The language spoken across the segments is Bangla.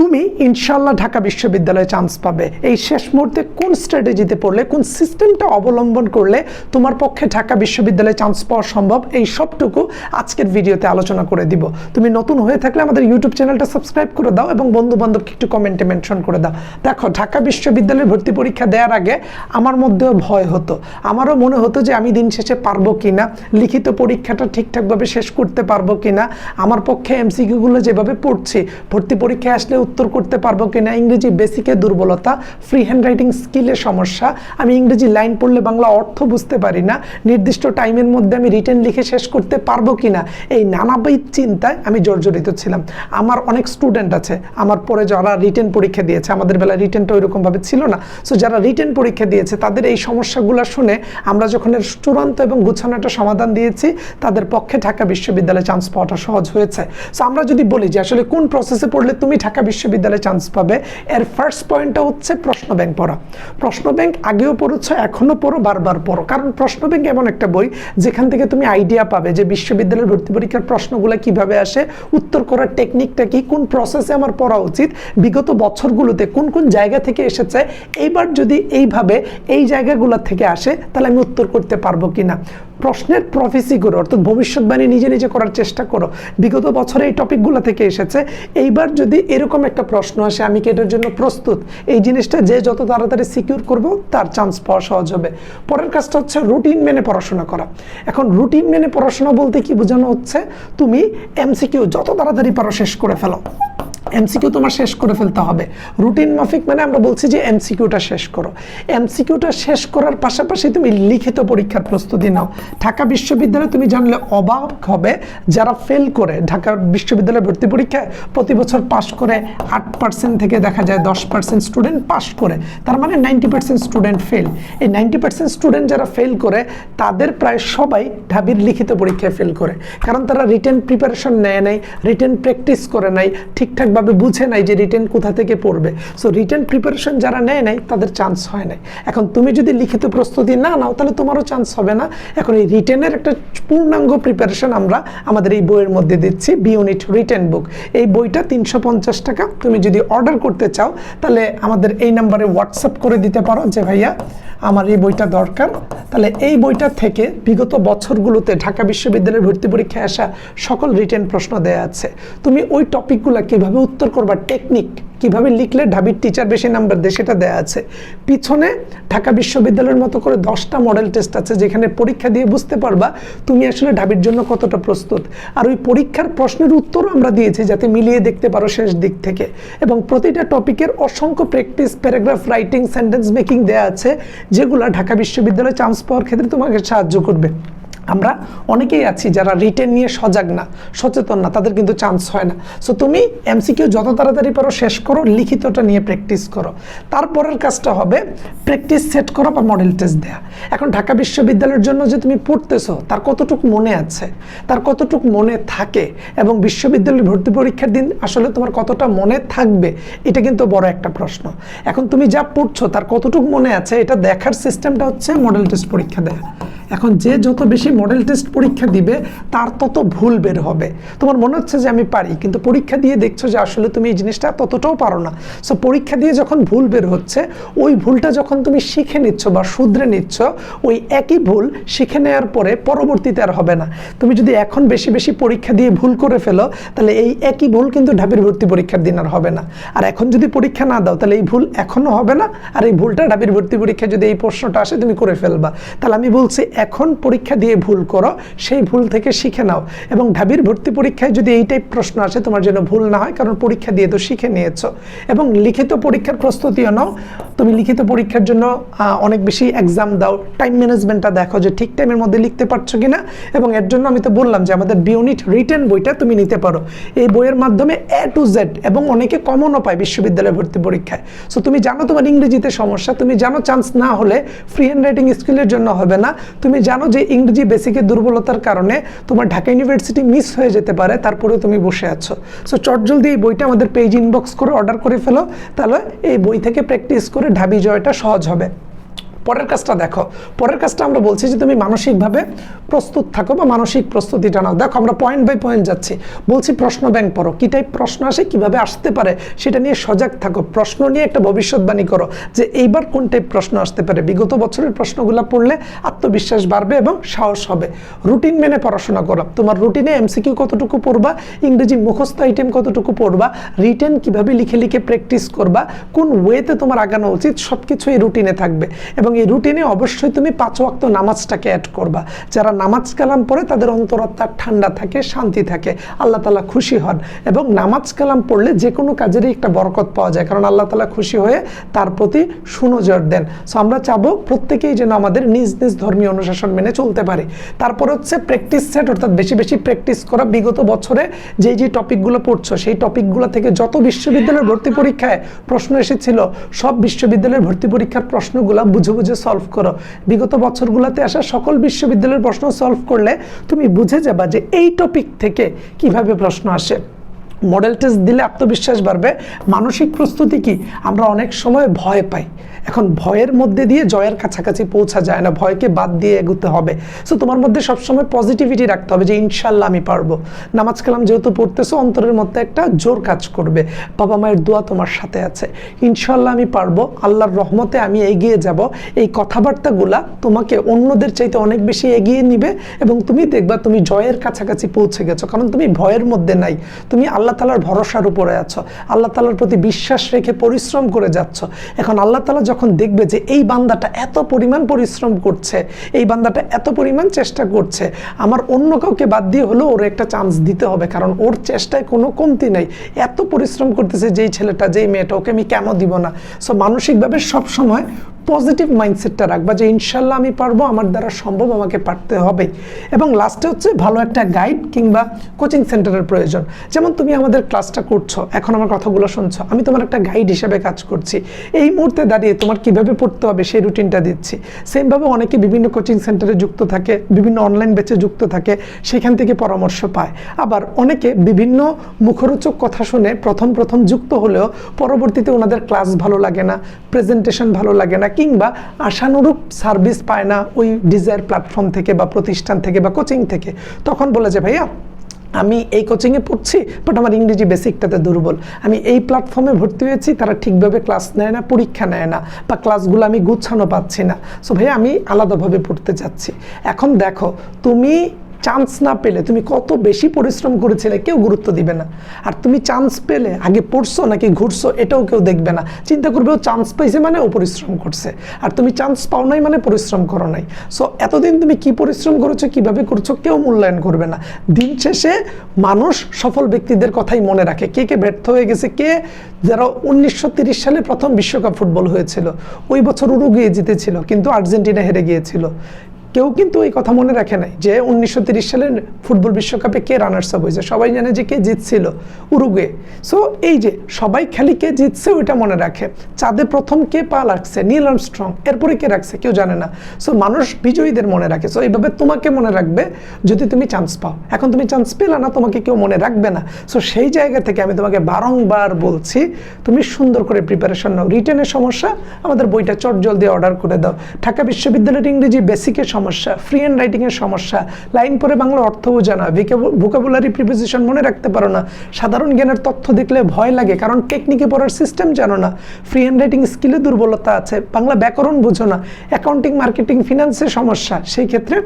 তুমি ইনশাল্লাহ ঢাকা বিশ্ববিদ্যালয়ে চান্স পাবে। এই শেষ মুহূর্তে কোন স্ট্র্যাটেজিতে পড়লে, কোন সিস্টেমটা অবলম্বন করলে তোমার পক্ষে ঢাকা বিশ্ববিদ্যালয়ে চান্স পাওয়া সম্ভব, এই সবটুকু আজকের ভিডিওতে আলোচনা করে দিব। তুমি নতুন হয়ে থাকলে আমাদের ইউটিউব চ্যানেলটা সাবস্ক্রাইব করে দাও এবং বন্ধু বান্ধবকে একটু কমেন্টে মেনশন করে দাও। দেখো, ঢাকা বিশ্ববিদ্যালয়ের ভর্তি পরীক্ষা দেওয়ার আগে আমার মধ্যেও ভয় হতো। আমারও মনে হতো যে আমি দিন শেষে পারব কিনা, লিখিত পরীক্ষাটা ঠিকঠাকভাবে শেষ করতে পারব কিনা। আমার পক্ষে এমসিকিউগুলো যেভাবে পড়ছি, ভর্তি পরীক্ষায় আসলে উত্তর করতে পারব কিনা? ইংরেজি বেসিকে দুর্বলতা ফ্রি হ্যান্ড রাইটিং স্কিলের সমস্যা। আমি ইংরেজি লাইন পড়লে বাংলা অর্থ বুঝতে পারি না। নির্দিষ্ট টাইমের মধ্যে আমি রিটেন লিখে শেষ করতে পারব কিনা? এই নানাবিধ চিন্তায় আমি জর্জরিত ছিলাম। আমার অনেক স্টুডেন্ট আছে। আমার পরে যারা রিটেন পরীক্ষা দিয়েছে, আমাদের বেলা রিটেনটা ওইরকমভাবে ছিল না। সো যারা রিটেন পরীক্ষা দিয়েছে, তাদের এই সমস্যাগুলো শুনে আমরা যখন এর চূড়ান্ত এবং গুছানো একটা সমাধান দিয়েছি, তাদের পক্ষে ঢাকা বিশ্ববিদ্যালয়ে চান্স পাওয়াটা সহজ হয়েছে। সো আমরা যদি বলি যে আসলে কোন প্রসেসে পড়লে তুমি ঢাকা বিশ্ববিদ্যালয়ে চান্স পাবে। এর ফার্স্ট পয়েন্টটা হচ্ছে প্রশ্ন ব্যাংক পড়া। প্রশ্ন ব্যাংক আগেও পড়েছো এখনও পড়ো, বারবার পড়ো। কারণ প্রশ্ন ব্যাংক এমন একটা বই যেখান থেকে তুমি আইডিয়া পাবে যে বিশ্ববিদ্যালয়ের ভর্তি পরীক্ষার প্রশ্নগুলো কীভাবে আসে, উত্তর করার টেকনিকটা কি, কোন প্রসেসে আমার পড়া উচিত, বিগত বছরগুলোতে কোন কোন জায়গা থেকে এসেছে, এইবার যদি এইভাবে এই জায়গাগুলো থেকে আসে, তাহলে আমি উত্তর করতে পারব কিনা। প্রশ্নের প্রফেসি করো, অর্থাৎ ভবিষ্যৎবাণী নিজে নিজে করার চেষ্টা করো। বিগত বছরে এই টপিকগুলো থেকে এসেছে। এইবার যদি এরকম একটা প্রশ্ন আসে, আমি কি এটার জন্য প্রস্তুত? এই জিনিসটা যে যত তাড়াতাড়ি সিকিউর করব, তার চান্স পাওয়া সহজ হবে। পরের কাজটা হচ্ছে রুটিন মেনে পড়াশোনা করা। এখন রুটিন মেনে পড়াশোনা বলতে কি বোঝানো হচ্ছে? তুমি এমসিকিউ যত তাড়াতাড়ি পারো শেষ করে ফেলো। এমসিকিউ তোমার শেষ করে ফেলতে হবে। রুটিন মাফিক মানে আমরা বলছি যে এমসিকিউটা শেষ করো। এমসিকিউটা শেষ করার পাশাপাশি তুমি লিখিত পরীক্ষার প্রস্তুতি নাও। ঢাকা বিশ্ববিদ্যালয়ে তুমি জানলে অবাক হবে যারা ফেল করে। ঢাকা বিশ্ববিদ্যালয়ে ভর্তি পরীক্ষায় প্রতি বছর পাশ করে আট পার্সেন্ট থেকে দেখা যায় দশ পার্সেন্ট স্টুডেন্ট পাস করে। তার মানে নাইনটি পার্সেন্ট স্টুডেন্ট ফেল এই নাইনটি পার্সেন্ট স্টুডেন্ট যারা ফেল করে, তাদের প্রায় সবাই ঢাবির লিখিত পরীক্ষায় ফেল করে। কারণ তারা রিটেন প্রিপারেশন নেয় নাই রিটেন প্র্যাকটিস করে নাই ঠিকঠাকভাবে বুঝে নাই যে রিটেন কোথা থেকে পড়বে। সো রিটেন প্রিপারেশন যারা নেয় নাই, তাদের চান্স হয় নাই। এখন তুমি যদি লিখিত প্রস্তুতি না নাও, তাহলে তোমারও চান্স হবে না। এখন এই রিটেনের একটা পূর্ণাঙ্গ প্রিপারেশন আমরা আমাদের এই বইয়ের মধ্যে দিচ্ছি বি ইউনিট রিটেন বুক এই বইটা তিনশো পঞ্চাশ টাকা। তুমি যদি অর্ডার করতে চাও, তাহলে আমাদের এই নাম্বারে হোয়াটসঅ্যাপ করে দিতে পারো যে, ভাইয়া, আমার এই বইটা দরকার। তাহলে এই বইটা থেকে বিগত বছরগুলোতে ঢাকা বিশ্ববিদ্যালয়ের ভর্তি পরীক্ষায় আসা সকল রিটেন প্রশ্ন দেয়া আছে। তুমি ওই টপিকগুলো কীভাবে উত্তর করবা টেকনিক কীভাবে লিখলে ঢাবির টিচার বেশি নাম্বার দেয় সেটা দেয়া আছে। পিছনে ঢাকা বিশ্ববিদ্যালয়ের মতো করে দশটা মডেল টেস্ট আছে যেখানে পরীক্ষা দিয়ে বুঝতে পারবা তুমি আসলে ঢাবির জন্য কতটা প্রস্তুত। আর ওই পরীক্ষার প্রশ্নের উত্তরও আমরা দিয়েছি যাতে মিলিয়ে দেখতে পারো শেষ দিক থেকে। এবং প্রতিটা টপিকের অসংখ্য practice paragraph writing sentence making দেয়া আছে যেগুলো ঢাকা বিশ্ববিদ্যালয়ে চান্স পাওয়ার ক্ষেত্রে তোমাকে সাহায্য করবে। আমরা অনেকেই আছি যারা রিটেন নিয়ে সজাগ না, সচেতন না, তাদের কিন্তু চান্স হয় না। সো তুমি এমসিকিউ যত তাড়াতাড়ি পারো শেষ করো, লিখিতটা নিয়ে প্র্যাকটিস করো। তারপরের কাজটা হবে প্র্যাকটিস সেট করো বা মডেল টেস্ট দেয়া। এখন ঢাকা বিশ্ববিদ্যালয়ের জন্য যে তুমি পড়তেছো, তার কতটুকু মনে আছে? তার কতটুকু মনে থাকে? এবং বিশ্ববিদ্যালয়ের ভর্তি পরীক্ষার দিন আসলে তোমার কতটা মনে থাকবে? এটা কিন্তু বড় একটা প্রশ্ন। এখন তুমি যা পড়ছো, তার কতটুকু মনে আছে, এটা দেখার সিস্টেমটা হচ্ছে মডেল টেস্ট পরীক্ষা দেয়া। এখন যে যত বেশি মডেল টেস্ট পরীক্ষা দিবে, তার তত ভুল বের হবে। তোমার মনে হচ্ছে যে আমি পারি, কিন্তু পরীক্ষা দিয়ে দেখছ যে আসলে তুমি এই জিনিসটা ততটাও পারো না। সো পরীক্ষা দিয়ে যখন ভুল বের হচ্ছে, ওই ভুলটা যখন তুমি শিখে নিচ্ছ বা শুধরে নিচ্ছ, ওই একই ভুল শিখে নেওয়ার পরে পরবর্তীতে আর হবে না। তুমি যদি এখন বেশি বেশি পরীক্ষা দিয়ে ভুল করে ফেলো, তাহলে এই একই ভুল কিন্তু ঢাবির ভর্তি পরীক্ষার দিন আর হবে না। আর এখন যদি পরীক্ষা না দাও, তাহলে এই ভুল এখনও হবে না। আর এই ভুলটা ঢাবির ভর্তি পরীক্ষায় যদি এই প্রশ্নটা আসে, তুমি করে ফেলবা। তাহলে আমি বলছি এখন পরীক্ষা দিয়ে ভুল করো, সেই ভুল থেকে শিখে নাও। এবং ঢাবির ভর্তি পরীক্ষায় যদি এই টাইপ প্রশ্ন আসে, তোমার যেন ভুল না হয়, কারণ পরীক্ষা দিয়ে তো শিখে নিয়েছ। এবং লিখিত পরীক্ষার প্রস্তুতিও নাও। তুমি লিখিত পরীক্ষার জন্য অনেক বেশি এক্সাম দাও। টাইম ম্যানেজমেন্টটা দেখো যে ঠিক টাইমের মধ্যে লিখতে পারছ কিনা। এবং এর জন্য আমি তো বললাম যে আমাদের বিউনিট রিটেন বইটা তুমি নিতে পারো। এই বইয়ের মাধ্যমে এ টু জেড এবং অনেকে কমনও পায় বিশ্ববিদ্যালয়ে ভর্তি পরীক্ষায়। সো তুমি জানো তোমার ইংরেজিতে সমস্যা, তুমি জানো চান্স না হলে ফ্রি হ্যান্ড রাইটিং স্কিলের জন্য হবে না। তুমি জানো যে ইংরেজি বেসিকের দুর্বলতার কারণে তোমার ঢাকা ইউনিভার্সিটি মিস হয়ে যেতে পারে, তারপরেও তুমি বসে আছো। সো চটজলদি এই বইটা আমাদের পেজ ইনবক্স করে অর্ডার করে ফেলো। তাহলে এই বই থেকে প্র্যাকটিস করে ঢাবি জয়টা সহজ হবে। পরের কাজটা দেখো। পরের কাজটা আমরা বলছি যে তুমি মানসিকভাবে প্রস্তুত থাকো বা মানসিক প্রস্তুতিটা নাও। দেখো, আমরা পয়েন্ট বাই পয়েন্ট যাচ্ছি। বলছি প্রশ্ন ব্যাংক পড়ো। কী টাইপ প্রশ্ন আসে, কীভাবে আসতে পারে, সেটা নিয়ে সজাগ থাকো। প্রশ্ন নিয়ে একটা ভবিষ্যৎবাণী করো যে এইবার কোন টাইপ প্রশ্ন আসতে পারে। বিগত বছরের প্রশ্নগুলো পড়লে আত্মবিশ্বাস বাড়বে এবং সাহস হবে। রুটিন মেনে পড়াশোনা করো। তোমার রুটিনে এমসিকিউ কতটুকু পড়বা, ইংরেজি মুখস্থ আইটেম কতটুকু পড়বা রিটেন কীভাবে লিখে লিখে প্র্যাকটিস করবা, কোন ওয়েতে তোমার আগানো উচিত সব কিছু এই রুটিনে থাকবে। এবং এই রুটিনে অবশ্যই তুমি পাঁচ ওয়াক্ত নামাজটাকে অ্যাড করবা। যারা নামাজ কালাম পড়ে, তাদের অন্তরাত্মা ঠান্ডা থাকে, শান্তি থাকে, আল্লাহ তালা খুশি হন। এবং নামাজ কালাম পড়লে যে কোনো কাজেরই একটা বরকত পাওয়া যায়, কারণ আল্লাহ তালা খুশি হয়ে তার প্রতি সুনজর দেন। সো আমরা চাবো প্রত্যেকেই যেন আমাদের নিজ নিজ ধর্মীয় অনুশাসন মেনে চলতে পারি। তারপর হচ্ছে প্র্যাকটিস সেট অর্থাৎ বেশি বেশি প্র্যাকটিস করা। বিগত বছরে যেই যে টপিকগুলো পড়ছো, সেই টপিকগুলো থেকে যত বিশ্ববিদ্যালয়ের ভর্তি পরীক্ষায় প্রশ্ন এসেছিল, সব বিশ্ববিদ্যালয়ের ভর্তি পরীক্ষার প্রশ্নগুলো বুঝে বুঝে সলভ করো। বিগত বছরগুলোতে আসা সকল বিশ্ববিদ্যালয়ের প্রশ্ন সলভ করলে তুমি বুঝে যাবা যে এই টপিক থেকে কীভাবে প্রশ্ন আসে। মডেল টেস্ট দিলে আত্মবিশ্বাস বাড়বে। মানসিক প্রস্তুতি কি? আমরা অনেক সময় ভয় পাই। এখন ভয়ের মধ্যে দিয়ে জয়ের কাছাকাছি পৌঁছা যায় না। ভয়কে বাদ দিয়ে এগোতে হবে। সো তোমার মধ্যে সবসময় পজিটিভিটি রাখতে হবে যে, ইনশাল্লাহ আমি পারব। নামাজ কালাম যেহেতু পড়তেছো, অন্তরের মধ্যে একটা জোর কাজ করবে। বাবা মায়ের দোয়া তোমার সাথে আছে। ইনশাল্লাহ আমি পারব। আল্লাহর রহমতে আমি এগিয়ে যাব। এই কথাবার্তাগুলা তোমাকে অন্যদের চাইতে অনেক বেশি এগিয়ে নিবে এবং তুমি দেখবা তুমি জয়ের কাছাকাছি পৌঁছে গেছো। কারণ তুমি ভয়ের মধ্যে নাই। তুমি আল্লাহ তালার ভরসার উপরে আছো, আল্লাহ তালার প্রতি বিশ্বাস রেখে পরিশ্রম করে যাচ্ছ। এখন আল্লাহ তালা যখন দেখবে যে এই বান্দাটা এত পরিমাণ পরিশ্রম করছে, এই বান্দাটা এত পরিমাণ চেষ্টা করছে, আমার অন্য কাউকে বাদ দিয়ে হলেও ওর একটা চান্স দিতে হবে, কারণ ওর চেষ্টায় কোনো কমতি নেই। এত পরিশ্রম করতেছে যেই ছেলেটা, যেই মেয়েটা, ওকে আমি কেন দিব না? সো মানসিকভাবে সবসময় পজিটিভ মাইন্ডসেটটা রাখবা যে, ইনশাল্লাহ আমি পারব, আমার দ্বারা সম্ভব আমাকে পারতে হবে। এবং লাস্টে হচ্ছে ভালো একটা গাইড কিংবা কোচিং সেন্টারের প্রয়োজন। যেমন তুমি আমাদের ক্লাসটা করছ, এখন আমার কথাগুলো শুনছো, আমি তোমার একটা গাইড হিসেবে কাজ করছি। এই মুহূর্তে দাঁড়িয়ে তোমার কীভাবে পড়তে হবে সেই রুটিনটা দিচ্ছি। সেমভাবে অনেকে বিভিন্ন কোচিং সেন্টারে যুক্ত থাকে, বিভিন্ন অনলাইন ব্যাচে যুক্ত থাকে, সেখান থেকে পরামর্শ পায়। আবার অনেকে বিভিন্ন মুখরোচক কথা শুনে প্রথম প্রথম যুক্ত হলেও পরবর্তীতে ওনাদের ক্লাস ভালো লাগে না প্রেজেন্টেশন ভালো লাগে না কিংবা আশানুরূপ সার্ভিস পায় না ওই ডিজায়ার প্ল্যাটফর্ম থেকে বা প্রতিষ্ঠান থেকে বা কোচিং থেকে। তখন বলে যে, ভাইয়া, আমি এই কোচিংয়ে পড়ছি বাট আমার ইংরেজি বেসিকটাতে দুর্বল। আমি এই প্ল্যাটফর্মে ভর্তি হয়েছি, তারা ঠিকভাবে ক্লাস নেয় না, পরীক্ষা নেয় না, বা ক্লাসগুলো আমি গুছানো পাচ্ছি না। সো ভাই আমি আলাদাভাবে পড়তে চাচ্ছি। এখন দেখো, তুমি চান্স না পেলে তুমি কত বেশি পরিশ্রম করেছিলে কেউ গুরুত্ব দিবে না। আর তুমি চান্স পেলে, আগে পড়ছো নাকি ঘুরছো, এটাও কেউ দেখবে না। চিন্তা করবে ও চান্স পাইছে মানে ও পরিশ্রম করছে। আর তুমি চান্স পাও নাই মানে পরিশ্রম করো নাই। সো এতদিন তুমি কি পরিশ্রম করেছ, কীভাবে করছ, কেউ মূল্যায়ন করবে না। দিন শেষে মানুষ সফল ব্যক্তিদের কথাই মনে রাখে। কে কে ব্যর্থ হয়ে গেছে, কে যারা উনিশশো সালে প্রথম বিশ্বকাপ ফুটবল হয়েছিল, ওই বছর উরুগুয়ে জিতেছিল, কিন্তু আর্জেন্টিনা হেরে গিয়েছিল। কেউ কিন্তু এই কথা মনে রাখে নাই যে উনিশশো তিরিশ সালের ফুটবল বিশ্বকাপে কে রানার্স আপ হয়েছে? সবাই জানে যে কে জিতছিল, উরুগুয়ে। সো এই যে সবাই খালি কে জিতছে ওইটা মনে রাখে। চাঁদে প্রথম কে পা লাগছে? নীল স্ট্রং এরপরে কে রাখছে? কেউ জানে না। সো মানুষ বিজয়ীদের মনে রাখে। সো এইভাবে তোমাকে মনে রাখবে যদি তুমি চান্স পাও। এখন তুমি চান্স পেলে না, তোমাকে কেউ মনে রাখবে না। সো সেই জায়গা থেকে আমি তোমাকে বারংবার বলছি, তুমি সুন্দর করে প্রিপারেশন নাও। রিটেনের সমস্যা, আমাদের বইটা চট জলদি অর্ডার করে দাও। ঢাকা বিশ্ববিদ্যালয়ের ইংরেজি বেসিকের সমস্যা ফ্রি হ্যান্ড রাইটিংয়ের সমস্যা। লাইন পরে বাংলা অর্থ বোঝা না ভোকাবুলারি প্রিপোজিশন মনে রাখতে পারো না। সাধারণ জ্ঞানের তথ্য দেখলে ভয় লাগে, কারণ টেকনিকে পড়ার সিস্টেম জানো না। ফ্রি হ্যান্ড রাইটিং স্কিলে দুর্বলতা আছে, বাংলা ব্যাকরণ বোঝো না। অ্যাকাউন্টিং মার্কেটিং ফিনান্সের সমস্যা, সেই ক্ষেত্রে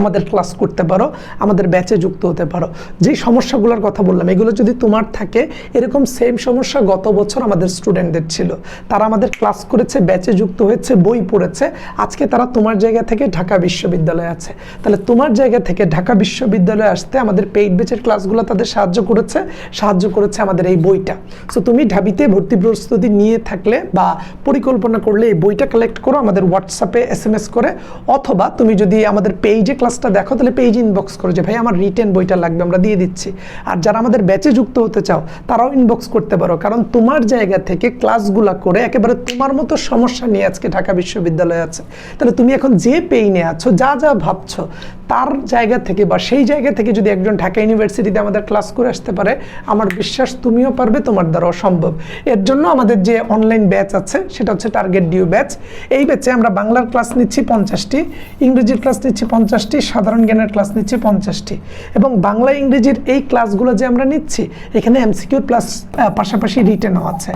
আমাদের ক্লাস করতে পারো, আমাদের ব্যাচে যুক্ত হতে পারো। যেই সমস্যাগুলোর কথা বললাম, এগুলো যদি তোমার থাকে, এরকম সেম সমস্যা গত বছর আমাদের স্টুডেন্টদের ছিল। তারা আমাদের ক্লাস করেছে ব্যাচে যুক্ত হয়েছে, বই পড়েছে। আজকে তারা তোমার জায়গা থেকে ঢাকা বিশ্ববিদ্যালয়ে আছে। তাহলে তোমার জায়গা থেকে ঢাকা বিশ্ববিদ্যালয়ে আসতে আমাদের পেইড ব্যাচের ক্লাসগুলো তাদের সাহায্য করেছে সাহায্য করেছে আমাদের এই বইটা। সো তুমি ঢাবিতে ভর্তি প্রস্তুতি নিয়ে থাকলে বা পরিকল্পনা করলে এই বইটা কালেক্ট করো, আমাদের হোয়াটসঅ্যাপে এস করে। অথবা তুমি যদি আমাদের পেজে ক্লাসটা দেখো, তাহলে পেজ ইনবক্স করো যে, ভাই, আমার রিটেন বইটা লাগবে, আমরা দিয়ে দিচ্ছি। আর যারা আমাদের ব্যাচে যুক্ত হতে চাও, তারাও ইনবক্স করতে পারো। কারণ তোমার জায়গা থেকে ক্লাসগুলো করে একেবারে তোমার মতো সমস্যা নিয়ে আজকে ঢাকা বিশ্ববিদ্যালয়ে আছে। তাহলে তুমি এখন যে পেইনে আছো, যা যা ভাবছ তার জায়গা থেকে বা সেই জায়গা থেকে যদি একজন ঢাকা ইউনিভার্সিটিতে আমাদের ক্লাস করে আসতে পারে, আমার বিশ্বাস তুমিও পারবে, তোমার দ্বারাও সম্ভব। এর জন্য আমাদের যে অনলাইন ব্যাচ আছে, সেটা হচ্ছে টার্গেট ডিউ ব্যাচ এই ব্যাচে আমরা বাংলার ক্লাস নিচ্ছি পঞ্চাশটি, ইংরেজির ক্লাস নিচ্ছি পঞ্চাশটি, সাধারণ জ্ঞানের ক্লাস নিচ্ছি পঞ্চাশটি। এবং বাংলা, ইংরেজির এই ক্লাসগুলো যে আমরা নিচ্ছি, এখানে এমসিকিউ প্লাস পাশাপাশি রিটেনও আছে।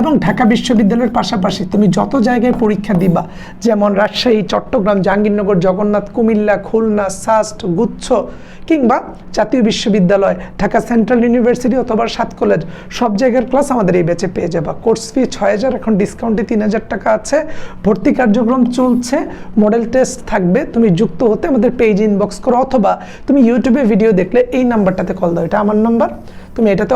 এবং ঢাকা বিশ্ববিদ্যালয়ের পাশাপাশি তুমি যত জায়গায় পরীক্ষা দিবা, যেমন রাজশাহী, চট্টগ্রাম, জাহাঙ্গীরনগর, জগন্নাথ, কুমিল্লা, খুলনা সাস্ট গুচ্ছ কিংবা জাতীয় বিশ্ববিদ্যালয়, ঢাকা সেন্ট্রাল ইউনিভার্সিটি অথবা সাত কলেজ, সব জায়গার ক্লাস আমাদের এই ব্যাচে পেয়ে যাবা। কোর্স ফি ছয় হাজার, এখন ডিসকাউন্টে তিন হাজার টাকা আছে। ভর্তি কার্যক্রম চলছে মডেল টেস্ট থাকবে, তুমি যুক্ত হতে আমাদের পেজ ইনবক্স করো অথবা তুমি ইউটিউবে ভিডিও দেখলে এই নাম্বারটাতে কল দাও। এটা আমার নাম্বার তুমি এটাতে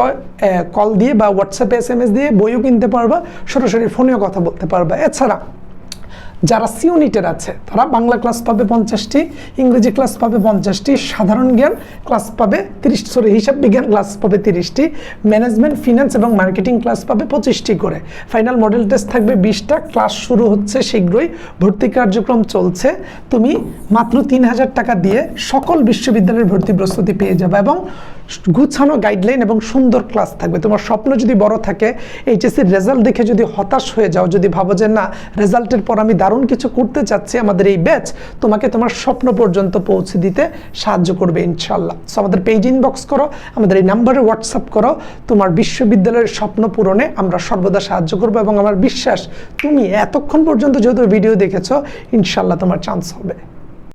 কল দিয়ে বা হোয়াটসঅ্যাপে এস এস দিয়ে বইও কিনতে পারবা, সরাসরি ফোনেও কথা বলতে পারবা। এছাড়া যারা সি ইউনিটের আছে, তারা বাংলা ক্লাস পাবে পঞ্চাশটি, ইংরেজি ক্লাস পাবে পঞ্চাশটি, সাধারণ জ্ঞান ক্লাস পাবে তিরিশ, সরি, হিসাব বিজ্ঞান ক্লাস পাবে তিরিশটি, ম্যানেজমেন্ট, ফিনান্স এবং মার্কেটিং ক্লাস পাবে পঁচিশটি করে। ফাইনাল মডেল টেস্ট থাকবে বিশটা, ক্লাস শুরু হচ্ছে শীঘ্রই, ভর্তি কার্যক্রম চলছে। তুমি মাত্র তিন হাজার টাকা দিয়ে সকল বিশ্ববিদ্যালয়ের ভর্তি প্রস্তুতি পেয়ে যাবে এবং গুছানো গাইডলাইন এবং সুন্দর ক্লাস থাকবে। তোমার স্বপ্ন যদি বড় থাকে এইচএসসির রেজাল্ট দেখে যদি হতাশ হয়ে যাও, যদি ভাবো যে না রেজাল্টের পর আমি দারুণ কিছু করতে চাচ্ছি, আমাদের এই ব্যাচ তোমাকে তোমার স্বপ্ন পর্যন্ত পৌঁছে দিতে সাহায্য করবে ইনশাল্লাহ সো আমাদের পেজ ইনবক্স করো, আমাদের এই নাম্বারে হোয়াটসঅ্যাপ করো, তোমার বিশ্ববিদ্যালয়ের স্বপ্ন পূরণে আমরা সর্বদা সাহায্য করব এবং আমার বিশ্বাস, তুমি এতক্ষণ পর্যন্ত যেহেতু ভিডিও দেখেছ ইনশাল্লাহ তোমার চান্স হবে।